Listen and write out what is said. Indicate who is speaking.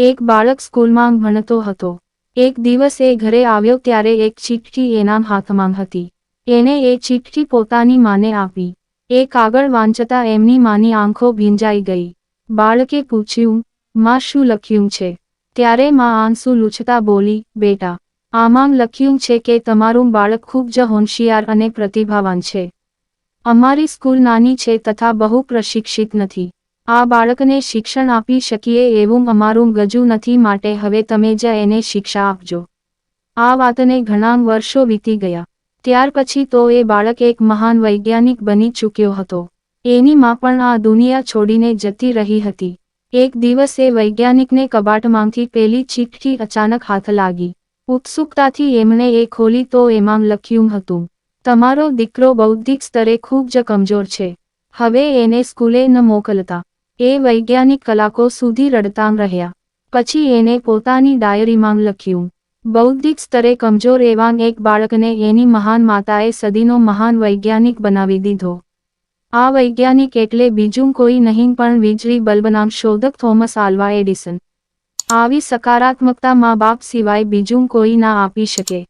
Speaker 1: એક બાળક સ્કૂલમાં ભણતો હતો. એક દિવસ એ ઘરે આવ્યો ત્યારે એક ચીઠી એના હાથમાં હતી. એણે એ ચીઠી પોતાની માને આપી. એ કાગળ વાંચતા એમની માની આંખો ભીંજાઈ ગઈ. બાળકે પૂછ્યું, માં શું લખ્યું છે? ત્યારે માં આંસુ લૂછતા બોલી, બેટા, આમાં લખ્યું છે કે તમારું બાળક ખૂબ જ હોશિયાર અને પ્રતિભાવાન છે. અમારી સ્કૂલ નાની છે તથા બહુ પ્રશિક્ષિત નથી. આ બાળકને શિક્ષણ આપી શકીએ એવું અમારું ગજુ નથી માટે હવે તમે જ એને શિક્ષા આપજો. આ વાતને ઘણા વર્ષો વીતી ગયા. ત્યાર પછી તો એ બાળક એક મહાન વૈજ્ઞાનિક બની ચૂક્યો હતો. એની માં પણ આ દુનિયા છોડીને જતી રહી હતી. એક દિવસ એ વૈજ્ઞાનિકને કબાટમાંથી પેલી ચીઠી અચાનક હાથ લાગી. ઉત્સુકતાથી એમણે એ ખોલી તો એમાં લખ્યું હતું, તમારો દીકરો બૌદ્ધિક સ્તરે ખૂબ જ કમજોર છે. હવે એને સ્કૂલે ન મોકલતા. એ વૈજ્ઞાનિક કલાકો સુધી રડતા રહ્યા. પછી એને પોતાની ડાયરીમાં લખ્યું, બૌદ્ધિક સ્તરે કમજોર એવા એક બાળકને એની મહાન માતાએ સદીનો મહાન વૈજ્ઞાનિક બનાવી દીધો. આ વૈજ્ઞાનિક એટલે બીજું કોઈ નહીં પણ વીજળી બલ્બનામ શોધક થોમસ આલ્વા એડિસન. આવી સકારાત્મકતા મા બાપ સિવાય બીજું કોઈ ના આપી શકે.